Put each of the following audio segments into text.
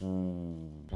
Hum.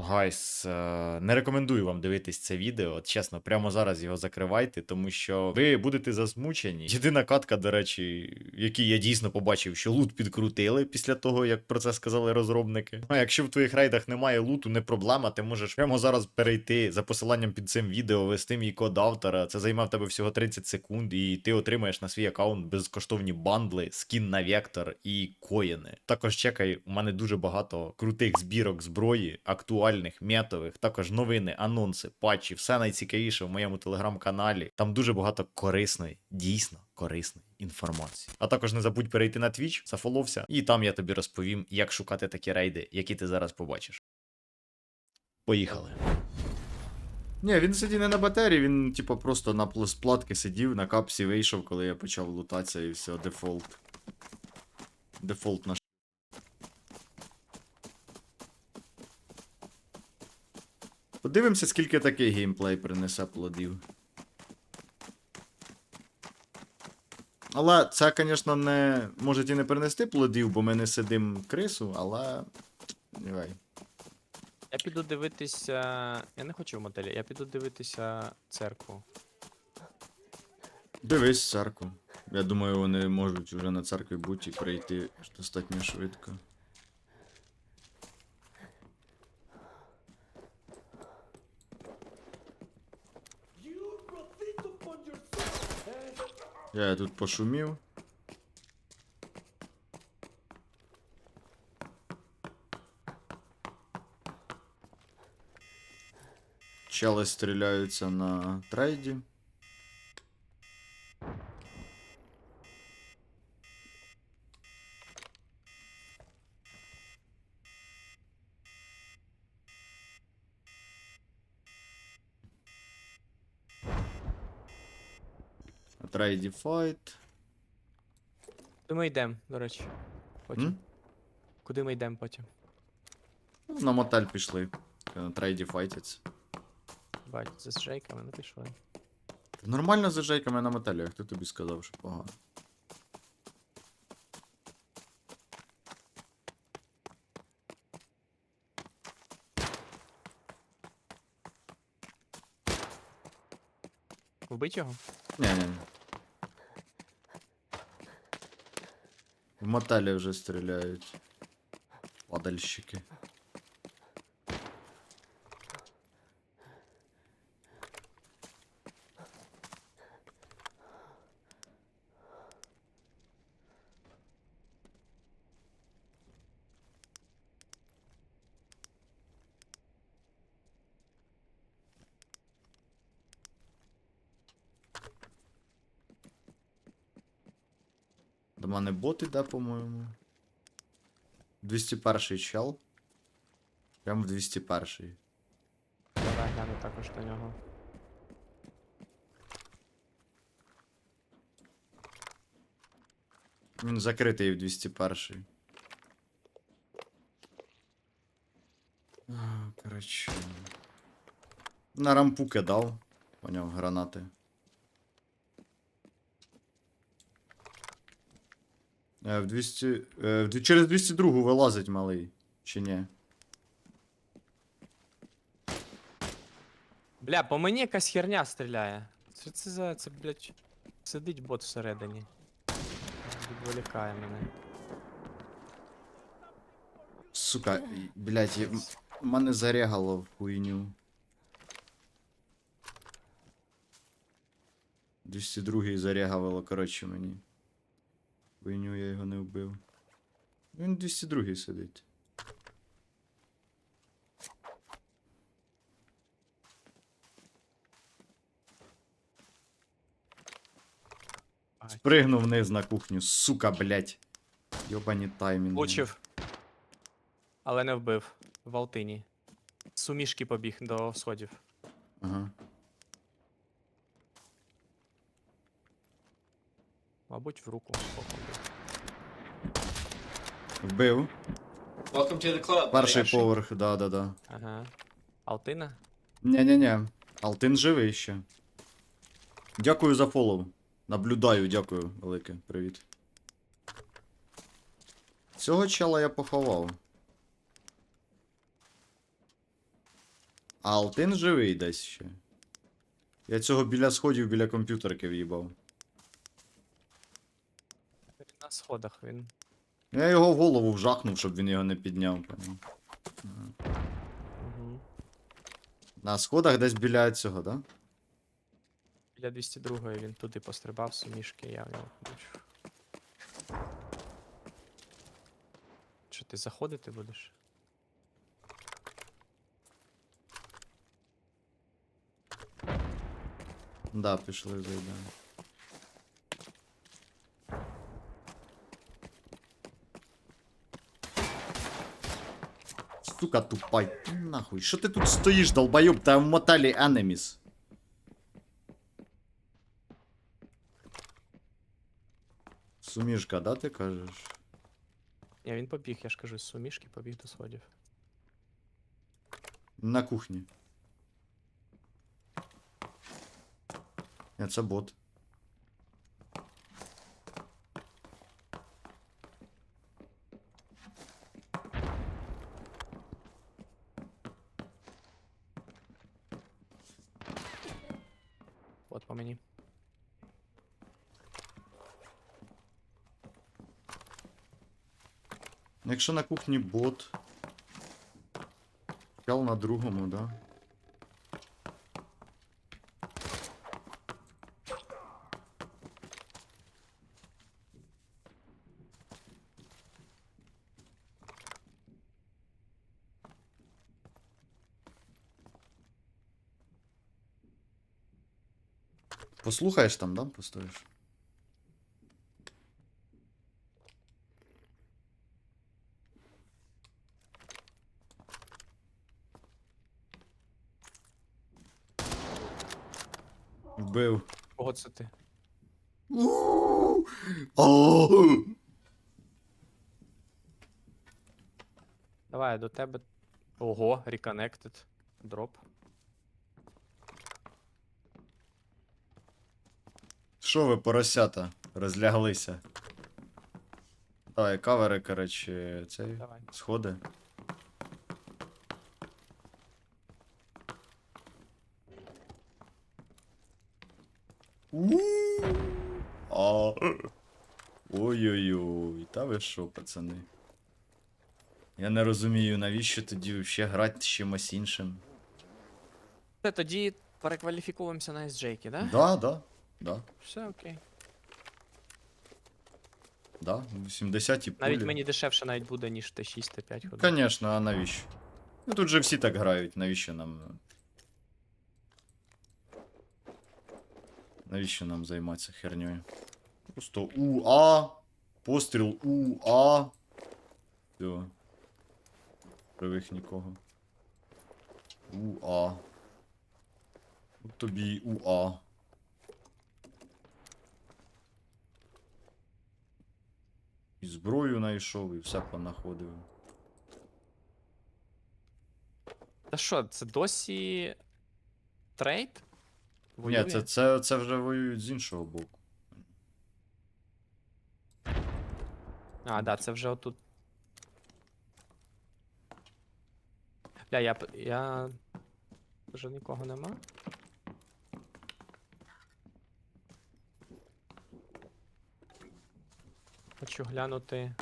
Гайс, е, не рекомендую вам дивитись це відео. От чесно, прямо зараз його закривайте, тому що ви будете засмучені. Єдина катка, до речі, в якій я дійсно побачив, що лут підкрутили після того, як про це сказали розробники. А якщо в твоїх рейдах немає луту, не проблема, ти можеш прямо зараз перейти за посиланням під цим відео, ввести мій код автора. Це займе в тебе всього 30 секунд, і ти отримаєш на свій аккаунт безкоштовні бандли, скін на вектор і коїни. Також чекай, у мене дуже багато крутих збірок зброї, актуальних, метових, також новини, анонси, патчі, все найцікавіше в моєму телеграм-каналі. Там дуже багато корисної, дійсно корисної інформації. А також не забудь перейти на Twitch, зафоловся, і там я тобі розповім, як шукати такі рейди, які ти зараз побачиш. Поїхали. Ні, він сидів не на батарії, він, типу, просто на платки сидів, на капсі вийшов, коли я почав лутатися і все, дефолт. Дефолт наш. Подивимося, скільки такий геймплей принесе плодів. Але це, звісно, не може і не принести плодів, бо ми не сидимо крису, але. Давай. Я піду дивитися. Я не хочу в мотелі, я піду дивитися церкву. Дивись церкву. Я думаю, вони можуть вже на церкві бути і прийти достатньо швидко. Я тут пошумів. Чели стріляються на трейді. Трейді файт. Куди ми йдемо, до речі? Потім. М? Куди ми йдемо потім? Ну, На мотель пішли. Трейді файтяться. Бать, за шейками не пішли. Нормально за жейками на мотелі, а хто тобі сказав, що погано. Вбить його? Ні, ні, ні. В мотелі вже стріляють. Падальщики. До мене бот іде, по-моєму. 201 чел. Прямо в 201. Давай гляну також до нього. Він закритий в 201. А, Коротше. На рампу кидав. Поняв, гранати. В 200. Е, в через 202 вилазить малий. Чи ні? Бля, по мені якась херня стріляє. Що це за. Це, блядь, сидить бот всередині. Відволікає мене. Сука, блядь, я... мене зарягало в хуйню. 202 зарягавило, коротше, мені. Хуйню я його не вбив. Він 202 сидить. Спригнув вниз на кухню, сука, блядь. Йобані таймінги. Влучив. Але не вбив. В Алтині. Сумішки побіг до сходів. Ага. Мабуть, в руку. походу. Вбив. Welcome to the club. Перший buddy. поверх, да-да-да. Ага. Алтина? Ні-ні-ні. Алтин живий ще. Дякую за фоллоу. Наблюдаю, дякую, велике. Привіт. Цього чела я поховав. А Алтин живий десь ще. Я цього біля сходів, біля комп'ютерки в'їбав. Він на сходах він. Я його в голову вжахнув, щоб він його не підняв. поняв. Угу. На сходах десь біля цього, да? Біля 202 він туди пострибав сумішки, я в нього побачив. Що ти заходити будеш? Да, пішли зайдемо. Сука тупай. Нахуй. Що ти тут стоїш, долбойоб? Та в мотелі Enemies. Сумішка, да, ти кажеш? Ні, він побіг, я ж кажу, з сумішки побіг до сходів. На кухні. Ні, це бот. Якщо на кухні бот. Чел на другому, да? Послухаєш там, да? Постоїш? Вбив. Кого це ти? Давай, до тебе. Ого, reconnected. Дроп. Що ви, поросята, розляглися? Давай, кавери, коротше, цей. Давай. Сходи. Ой-ой-ой, та ви що, пацани? Я не розумію, навіщо тоді ще грати з чимось іншим. Все, тоді перекваліфікуємося на SJ, да? Да, да, да, Все окей. да. 80 і пулі. Навіть мені дешевше навіть буде, ніж Т6, Т5 ходить. Конечно, а навіщо? Ну тут же всі так грають, навіщо нам. Навіщо нам займатися херньою? Просто УА. Постріл УА. Все. Привих нікого. УА. От тобі УА. І зброю знайшов, і все понаходив. Та що, це досі трейд? Ні, це, це, це вже воюють з іншого боку. А, да, це вже отут. Бля, я. я. Вже нікого нема. Хочу глянути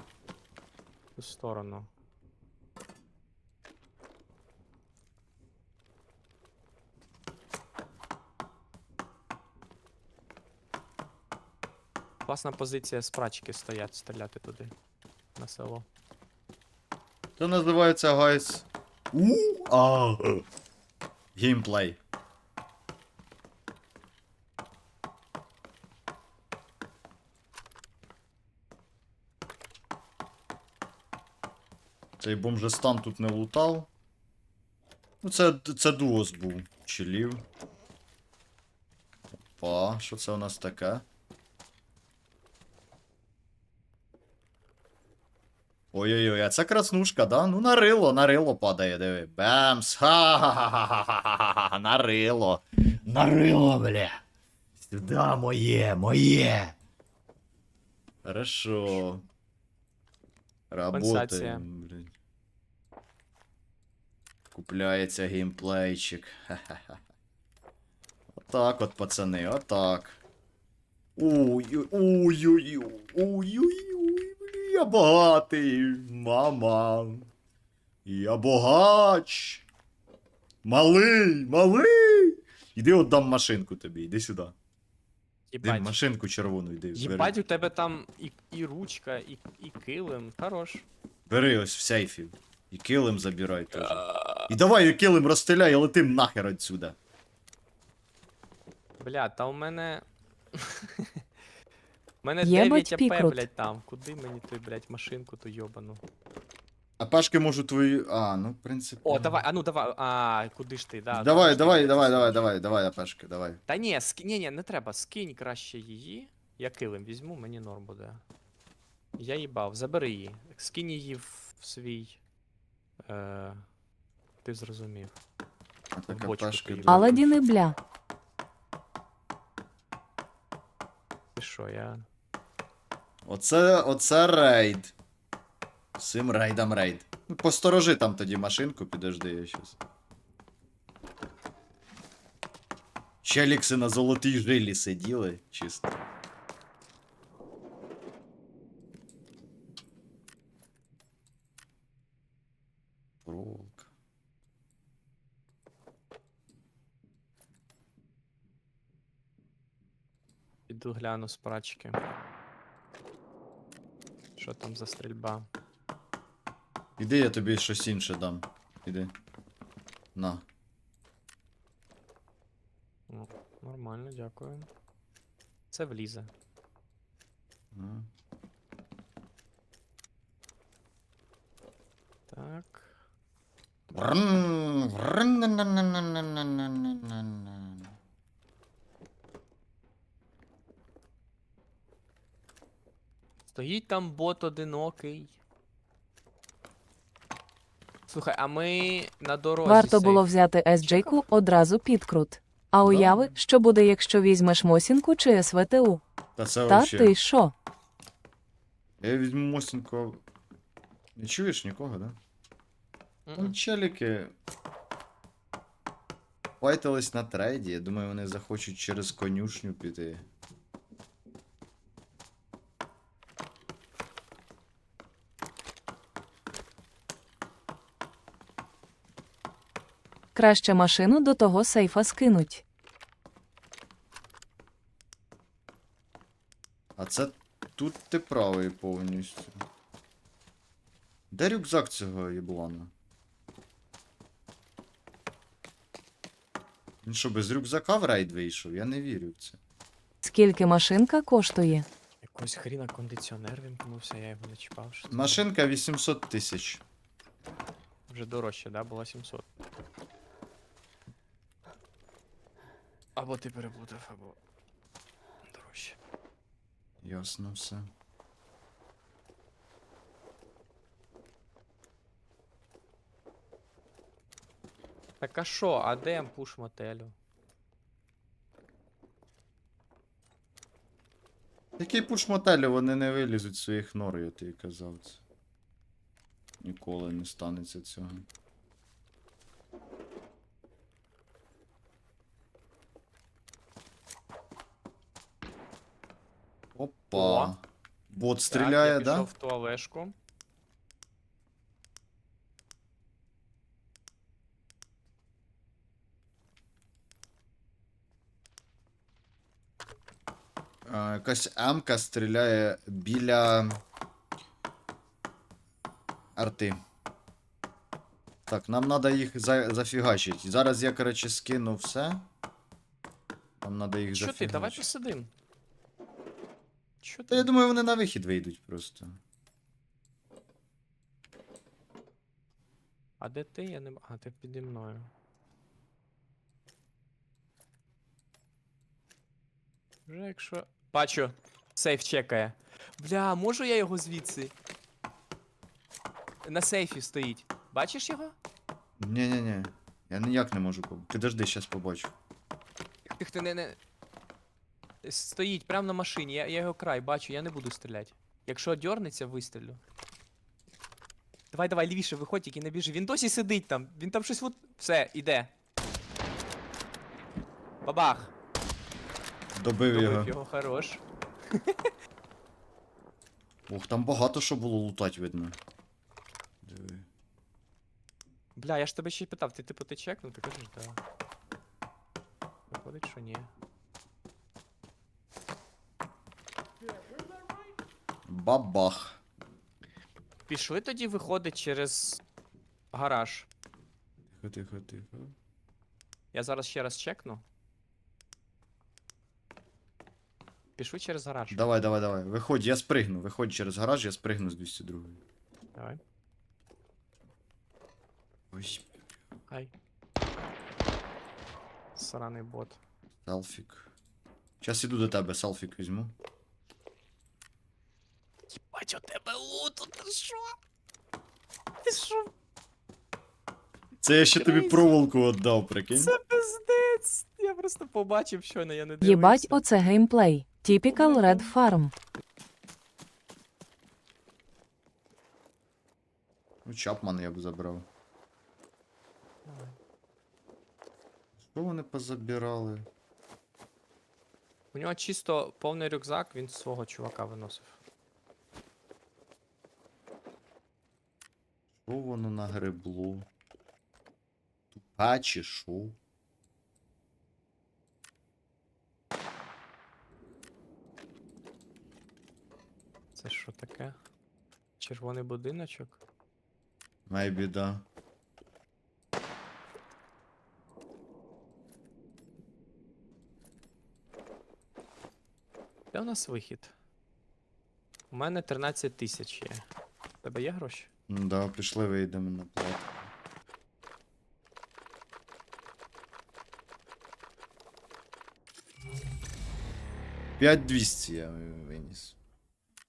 в ту сторону. Класна позиція з прачки стоять, стріляти туди. На село. Це називається гайс. У-а. Геймплей. Цей бомжестан тут не лутав. Ну, це, це дуос був. Чилів. Опа, що це у нас таке? Ой-ой-ой, а це краснушка, да? Ну нарило, нарило падає, диви. Бемс. Ха-ха-ха-ха-ха-ха. Нарило. Нарило, бля. Сюда моє, моє. Хорошо. Компенсація. Работаем, блядь. Купляється геймплейчик. Ха-ха-ха. Отак от, пацани, отак. Ой-ой-ой, ой-ой-ой, я багатий, мама. Я богач. Малий, малий. Іди отдам машинку тобі, іди сюди. Іди, Єбать. машинку червону йди. Бери. Єбать, у тебе там і, і ручка, і, і килим. Хорош. Бери ось в сейфі. І килим забирай теж. І давай килим розстріляй і летим нахер отсюда. Бля, та у мене. У мене Єбать 9 АП, пікрут. блядь, там. Куди мені той, блядь, машинку ту йобану? А пашки можу твої. А, ну, в принципі. О, давай, а ну давай. А, куди ж ти, да. Давай, ти, давай, блядь, давай, давай, давай, давай, Апешки, давай. Та ні, ски... ні, ні, не треба. Скинь краще її. Я килим візьму, мені норм буде. Я їбав, забери її. Скинь її в в свій. Е... Ти зрозумів. А так бочку Апешки. Аладіни бля. Ти що, я. Оце, оце рейд. Всім рейдам рейд. Ну, посторожи там тоді машинку, підожди я щас. Челікси на золотій жилі сиділи, чисто. Проволока. Гляну з прачки. Що там за стрільба? Іди, я тобі щось інше дам. Іди. На. Ну, нормально, дякую. Це влізе. На. Так. Врн, врн, на, на, на. Стоїть там бот одинокий. Слухай, а ми на дорозі. Варто було взяти SJ-ку одразу підкрут. А уяви, що буде, якщо візьмеш Мосінку чи СВТУ? Та це Та вообще. ти що? Я візьму мостенько. Не чуєш нікого, да? Там челіки. Файтились на трейді. Я думаю, вони захочуть через конюшню піти. Краще машину до того сейфа скинуть. А це тут ти правий повністю. Де рюкзак цього єблана? Він що, без рюкзака в рейд вийшов? Я не вірю в це. Скільки машинка коштує? Якось хріна кондиціонер вімкнувся, я його не чіпав. Що це Машинка 800 тисяч. Вже дорожче, да? Було 700. Або ти перепутав, або. Дорожче. Ясно все. Так а що, а де пуш мотелю? Який пуш мотелю, вони не вилізуть з своїх нор, я тобі казав це. Ніколи не станеться цього. Опа. О. Бот так, стріляє, я да? пішов в туалешку. А, якась Амка стріляє біля арти. Так, нам треба їх за зафігачити. Зараз я, коротше, скину все. Нам треба їх Що ти, зафігачити. давай посидим. Що Та я думаю, вони на вихід вийдуть просто. А де ти? Я не. А, ти піді мною. Вже якщо. Бачу, сейф чекає. Бля, можу я його звідси? На сейфі стоїть. Бачиш його? Ні-ні-ні. Я ніяк не можу. Підожди, щас побачу. Тих ти не, не. Стоїть прямо на машині, я, я його край бачу, я не буду стріляти. Якщо дьорнеться, вистрілю. Давай, давай, лівіше, виходь, тільки не біжи. Він досі сидить там. Він там щось от. Все, іде. Бабах! Добив Добив його. його, хорош. Ох, там багато що було лутать, видно. Диви. Бля, я ж тебе ще й питав, ти типу ти чекнув, ти кажеш, да. Виходить, що ні. Бабах. Пішли тоді виходить через гараж. Тихо, тихо, тихо. Я зараз ще раз чекну. Пішли через гараж. Давай, давай, давай. Виходь, я спригну. Виходь через гараж, я спригну з 202. Давай. Ось, Ай. Сраний бот. селфік. Зараз іду до тебе, селфік візьму. Єбать, у тебе луту, ти що? Ти що? Це я ще тобі Крейзі. проволоку віддав, прикинь. Це пиздець. Я просто побачив щойно, я не дивився. Єбать, оце геймплей. Typical Red Farm. Ну, Чапман я б забрав. Давай. Що вони позабирали? У нього чисто повний рюкзак, він свого чувака виносив. Що воно нагребло? Тупа чи що? Це що таке? Червоний будиночок? Майбі, да. Де у нас вихід? У мене 13 тисяч є. У тебе є гроші? Да, пішли вийдемо на плату. 5200 я виніс.